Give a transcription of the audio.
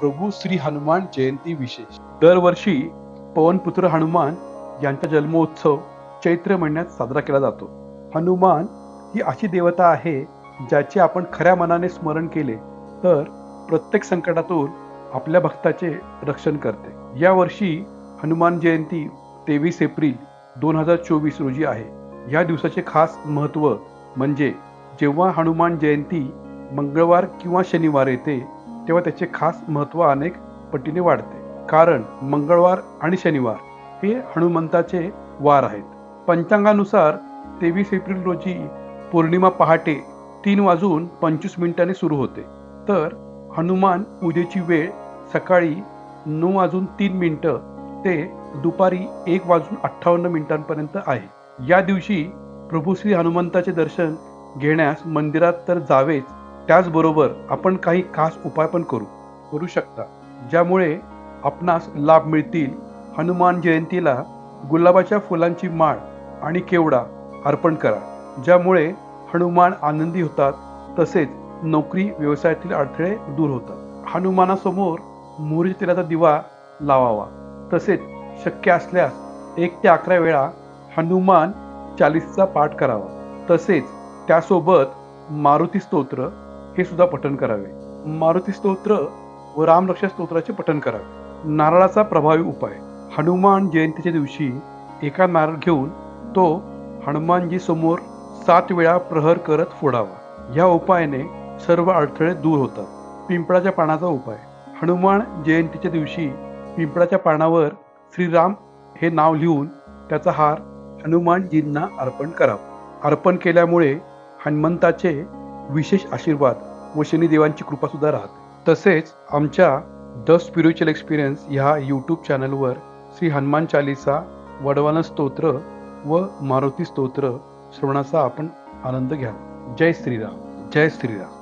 प्रभू श्री हनुमान जयंती विशेष. दरवर्षी पवनपुत्र हनुमान यांचा जन्मोत्सव चैत्र महिन्यात साजरा केला जातो. हनुमान ही अशी देवता आहे ज्याचे आपण खऱ्या मनाने स्मरण केले तर प्रत्येक संकटातून आपल्या भक्ताचे रक्षण करते. या वर्षी हनुमान जयंती तेवीस एप्रिल दोन हजार चोवीस रोजी आहे. या दिवसाचे खास महत्त्व म्हणजे जेव्हा हनुमान जयंती मंगळवार किंवा शनिवार येते तेव्हा त्याचे खास महत्त्व अनेक पटीने वाढते. कारण मंगळवार आणि शनिवार हे हनुमंताचे वार आहेत. पंचांगानुसार तेवीस एप्रिल रोजी पौर्णिमा पहाटे तीन वाजून पंचवीस मिनिटांनी सुरू होते. तर हनुमान पूजेची वेळ सकाळी नऊ वाजून तीन मिनटं ते दुपारी एक वाजून अठ्ठावन्न मिनिटांपर्यंत आहे. या दिवशी प्रभू श्री हनुमंताचे दर्शन घेण्यास मंदिरात तर जावेच त्याचबरोबर आपण काही खास उपाय पण करू करू शकता. ज्यामुळे आपणास लाभ मिळतील. हनुमान जयंतीला गुलाबाच्या फुलांची माळ आणि केवडा अर्पण करा. ज्यामुळे हनुमान आनंदी होतात तसेच नोकरी व्यवसायातील अडथळे दूर होतात. हनुमानासमोर मोहरी तेलाचा दिवा लावावा. तसेच शक्य असल्यास एक ते अकरा वेळा हनुमान चालीसचा पाठ करावा. तसेच त्यासोबत मारुती स्तोत्र हे सुद्धा पठण करावे. मारुती स्तोत्र व रामरक्षा स्तोत्राचे पठण करावे. नारळाचा प्रभावी उपाय. हनुमान जयंतीच्या दिवशी एका नारळ घेऊन तो हनुमानजी समोर सात वेळा प्रहर करत फोडावा. या उपायाने सर्व अडथळे दूर होतात. पिंपळाच्या पानाचा उपाय. हनुमान जयंतीच्या दिवशी पिंपळाच्या पानावर श्रीराम हे नाव लिहून त्याचा हार हनुमानजींना अर्पण करावा. अर्पण केल्यामुळे हनुमंताचे विशेष आशीर्वाद व शनिदेवांची कृपासुद्धा राहते. तसेच आमच्या द स्पिरिच्युअल एक्सपिरियन्स ह्या यूट्यूब चॅनलवर श्री हनुमान चालिसा वडवान स्तोत्र व मारुती स्तोत्र श्रवणाचा आपण आनंद घ्यावा जय श्रीराम. जय श्रीराम.